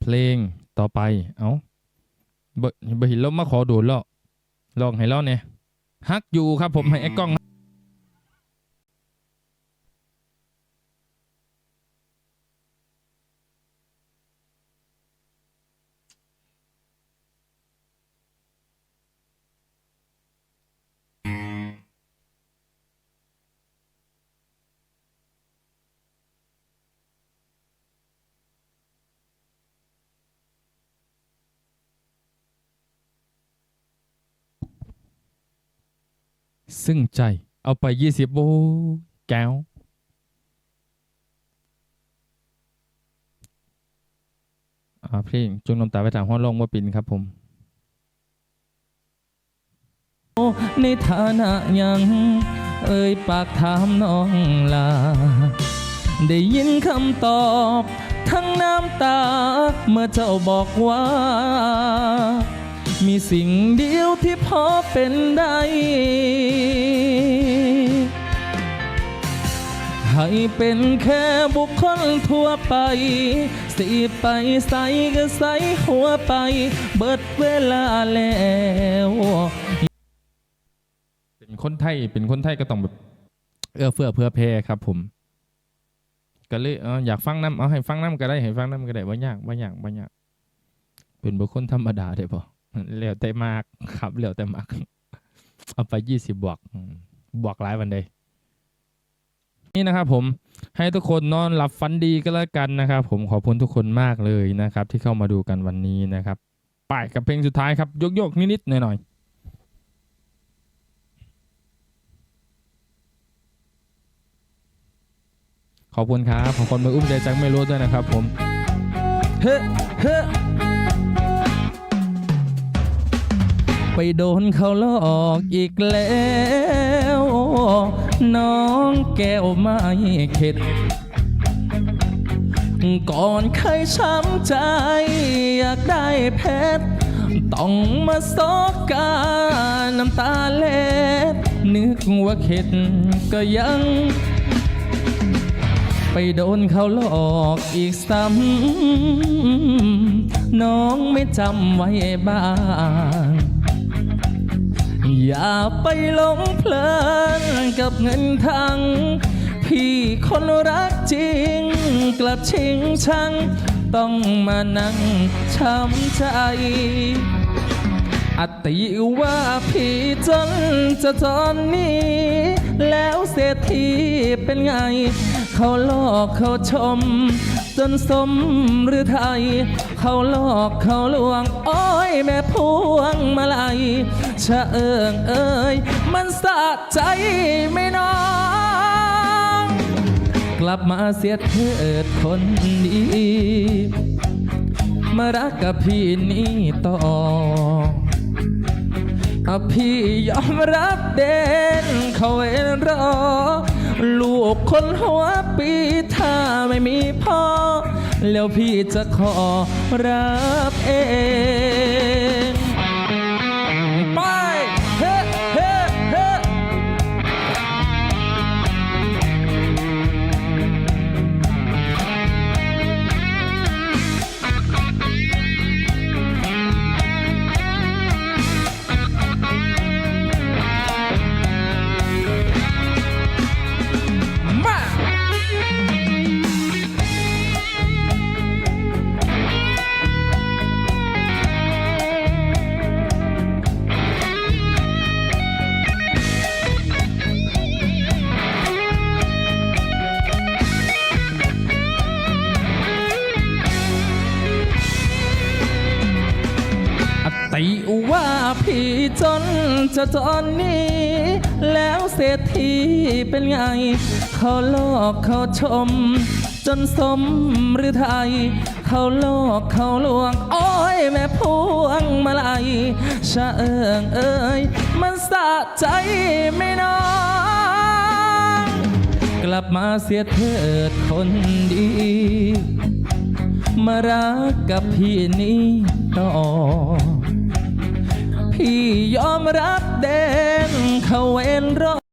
เพลงต่อไป เอาเบเบเห็นแล้วมาขอดูดแล้วลองให้เล่าเนี่ยฮักอยู่ครับผมให้ไอ้กล้อง ซึ่งใจ เอาไปยี่สิบโบแก้ว อ่าเพลงจุงน้ำตาไปถามห้องลงว่าปินครับผมในฐานะยัง เอ่ยปากถามน้องลา ได้ยินคำตอบ ทั้งน้ำตา เมื่อเจ้าบอกว่า มีสิ่งดี ที่พอเป็นได้ ให้เป็นแค่บุคคลทั่วไป สิไปใส่ก็ใส่หัวไป เบิดเวลาแล้วเป็นคนไทยเป็นคนไทยก็ต้องแบบเอื้อเฟื้อเพื่อแพ่ครับผมก็เลยเอออยากฟังน้ำเอาให้ฟังน้ำก็ได้ให้ฟังน้ำก็ได้ว่ายากว่ายากว่ายากเป็นบุคคลธรรมดาได้ปะ เหลียวแต่มากครับเหลียวแต่มาก เอาไปยี่สิบบวก บวกหลายวันใดนี่นะครับผมให้ทุกคนนอนหลับฝันดีก็แล้วกันนะครับ ผมขอบคุณทุกคนมากเลยนะครับ ที่เข้ามาดูกันวันนี้นะครับไปกับเพลงสุดท้ายครับโยกๆนิดๆหน่อยๆขอบคุณครับ ขอบคุณมืออุ้มใจจังไม่รู้ด้วยนะครับผม เฮ้ เฮ้ ไปโดนเขาหลอกอีกแล้ว น้องแก้วไม่เข็ด ก่อนเคยช้ำใจ อยากได้เพชรต้องมาซอกกาน้ำตาเล็ด นึกว่าเข็ดก็ยัง ไปโดนเขาหลอกอีกซ้ำน้องไม่จำไว้บ้าง อย่าไปหลงเพลินกับเงินทั้ง พี่คนรักจริง กลับชิงชัง ต้องมานั่งช้ำใจ อติว่าพี่จนจะตอนนี้ แล้วเศรษฐีเป็นไง เขาหลอกเขาชม จนสมหรือไทย เขาหลอกเขาลวง โอ้ยแม่พวงมาลัยชะเอิงเอ้ยมันสะใจไม่น้องกลับมาเสียเถิดคนดีมารักกับพี่นี่ต่ออพี่ยอมรับเด่นเขาเองรอ ลูกคนหัวปีถ้าไม่มีพ่อ แล้วพี่จะขอรับเอง อติว่าพี่จนจะตอนนี้ แล้วเศรษฐีเป็นไง เขาลอกเขาชม จนสมหรือไทย เขาลอกเขาลวง โอ้ยแม่พวงมาลัยชะเอิงเอ้ย มันสะใจไม่น้องกลับมาเสียเถิดคนดี มารักกับพี่นี้ต่อ พี่ยอมรับเด่นเขาเว้นรอ